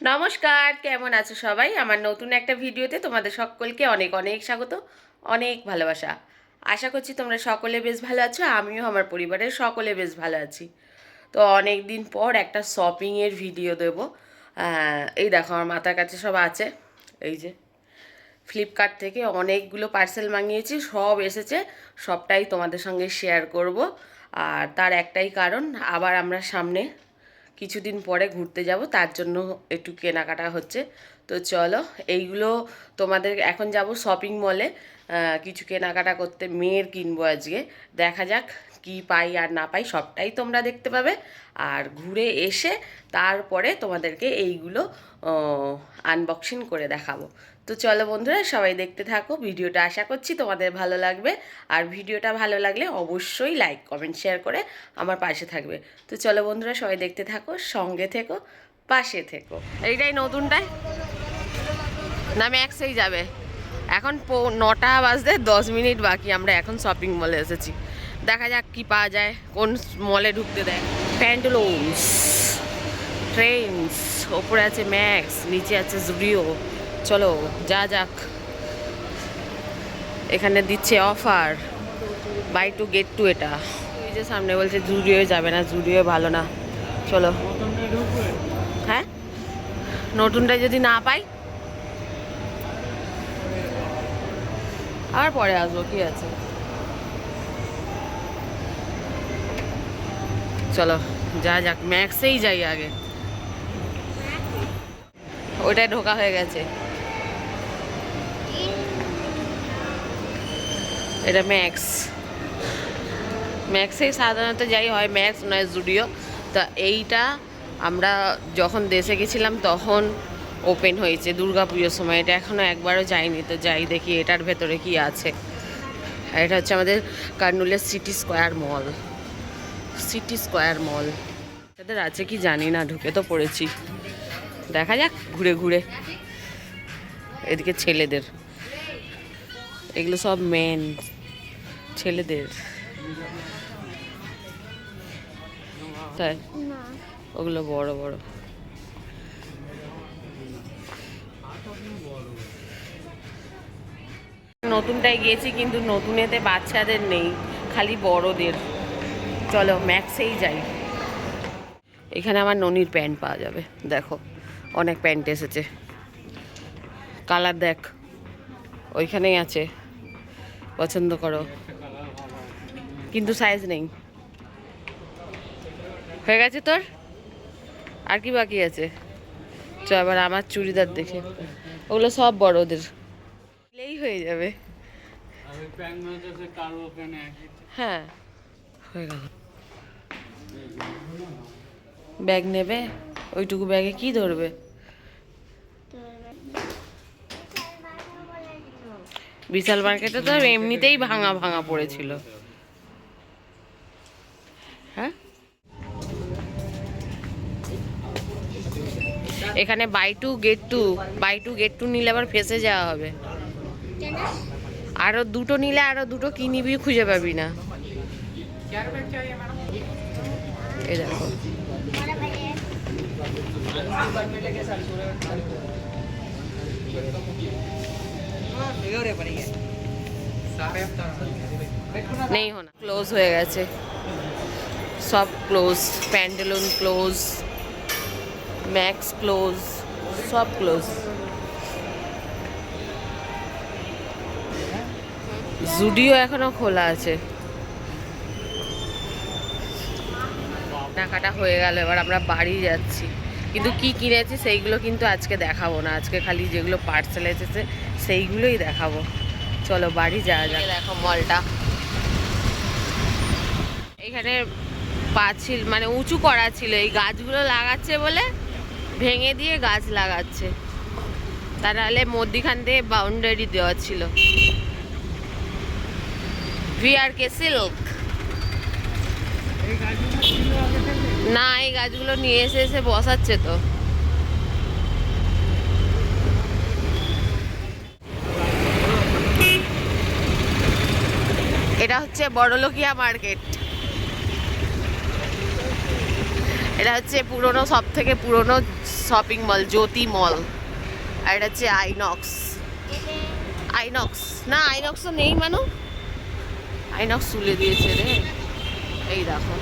নমস্কার, কেমন আছো সবাই? আমার নতুন একটা ভিডিওতে তোমাদের সকলকে অনেক অনেক স্বাগত, অনেক ভালোবাসা। আশা করছি তোমরা সকলে বেশ ভালো আছো, আমিও আমার পরিবারের সকলে বেশ ভালো আছি। তো অনেক দিন পর একটা শপিংয়ের ভিডিও দেব। এই দেখো আমার মাথার কাছে সব আছে। এই যে ফ্লিপকার্ট থেকে অনেকগুলো পার্সেল মাঙিয়েছি, সব এসেছে, সবটাই তোমাদের সঙ্গে শেয়ার করব। আর তার একটাই কারণ, আবার আমরা সামনে কিছুদিন পরে ঘুরতে যাব তার জন্য একটু কেনাকাটা হচ্ছে। তো চলো, এইগুলো তোমাদের এখন যাব শপিং মলে কিছু কেনাকাটা করতে মেয়ের কিনবো আজকে। দেখা যাক কি পাই আর না পাই, সবটাই তোমরা দেখতে পাবে। আর ঘুরে এসে তারপরে তোমাদেরকে এইগুলো আনবক্সিং করে দেখাবো। তো চলো বন্ধুরা, সবাই দেখতে থাকো। ভিডিওটা আশা করছি তোমাদের ভালো লাগবে। আর ভিডিওটা ভালো লাগলে অবশ্যই লাইক কমেন্ট শেয়ার করে আমার পাশে থাকবে। তো চলো বন্ধুরা, সবাই দেখতে থাকো, সঙ্গে থেকো। পাশে থেকো। এইটাই নতুনটাই না, ম্যাক্সেই যাবে। এখন নটা বাজতে দশ মিনিট বাকি, আমরা এখন শপিং মলে এসেছি। দেখা যাক কি পাওয়া যায়, কোন মলে ঢুকতে দেয়। প্যান্টলুন্স ট্রেন্স ওপরে আছে ম্যাক্স নিচে আছে জুডিও চলো, যা যাক। এখানে দিচ্ছে offer buy two get two এটা। এই যে সামনে বলছে জুডিও যাবে না জুডিও ভালো না। চলো। হ্যাঁ? নতুনটা যদি না পাই? আর পরে আসব, কি আছে? চলো যা যাক, ম্যাক্সেই যাই আগে। ওটাই ঢোকা হয়ে গেছে। এটা ম্যাক্স। ম্যাক্সেই সাধারণত যাই হয়, ম্যাক্স নয়, জুডিও। তা এইটা আমরা যখন দেশে গেছিলাম তখন ওপেন হয়েছে দুর্গা পুজোর সময়। এটা এখনও একবারও যাইনি তো যাই দেখি এটার ভেতরে কি আছে। এটা হচ্ছে আমাদের কার্নুলের city square mall city square mall এদের আছে কি জানি না, ঢুকে তো পড়েছি। দেখা যাক, ঘুরে ঘুরে। এদিকে ছেলেদের। এগুলো সব মেন ছেলেদের। তাই। ওগুলো বড় বড়। নতুনটায় গিয়েছি, কিন্তু নতুনেতে বাচ্চাদের নেই, খালি বড়দের। চলো, ম্যাক্সেই যাই। এখানে আমার ননির প্যান্ট পাওয়া যাবে, দেখো, অনেক প্যান্ট এসেছে। কালার দেখ, ওইখানেই আছে, পছন্দ করো। কিন্তু সাইজ নেই। হয়ে গেছে তোর? আর কি বাকি আছে? চ এবার আমার চুড়িদার দেখে। ওগুলো সব বড়দের। দিলেই হয়ে যাবে। হ্যাঁ। হয়ে গেল। ব্যাগ নেবে? ওইটুকু ব্যাগে কি ধরবে? বিশাল মার্কেটে তো এমনিতেই ভাঙা ভাঙা পড়েছিল। এখানে buy two get two buy two get two নিলে আবার ফেসে যাওয়া হবে। আরও দুটো নিলে আরও দুটো কি নিবি খুঁজে পাবি না। নেই হোনা। ক্লোজ হয়ে গেছে। সব close Pantaloons close Max close সব ক্লোজ জুডিও এখনও খোলা আছে। টাকাটা হয়ে গেল এবার আমরা বাড়ি যাচ্ছি। কিন্তু কি কিনেছি সেইগুলো কিন্তু আজকে দেখাবো না। আজকে খালি যেগুলো পার্সেল এসেছে সেইগুলোই দেখাবো। চলো বাড়ি যাওয়া যাক। দেখো মলটা এখানে পাঁচিল মানে উঁচু করা ছিল। এই গাছগুলো লাগাচ্ছে বলে ভেঙে দিয়ে গাছ লাগাচ্ছে। তার নাহলে মধ্যিখান দিয়ে বাউন্ডারি দেওয়া ছিল। ভিআরকে সিল্ক না, এই গাছগুলো নিয়ে এসে এসে বসাচ্ছে তো। এটা হচ্ছে বড়লোকিয়া মার্কেট। এটা হচ্ছে পুরনো সব থেকে পুরনো শপিং মল জ্যোতি মল আর এটা হচ্ছে আইনক্স আইনক্স না আইনক্স তো নেই মানু। আইনক্স তুলে দিয়েছে রে। এই দেখো।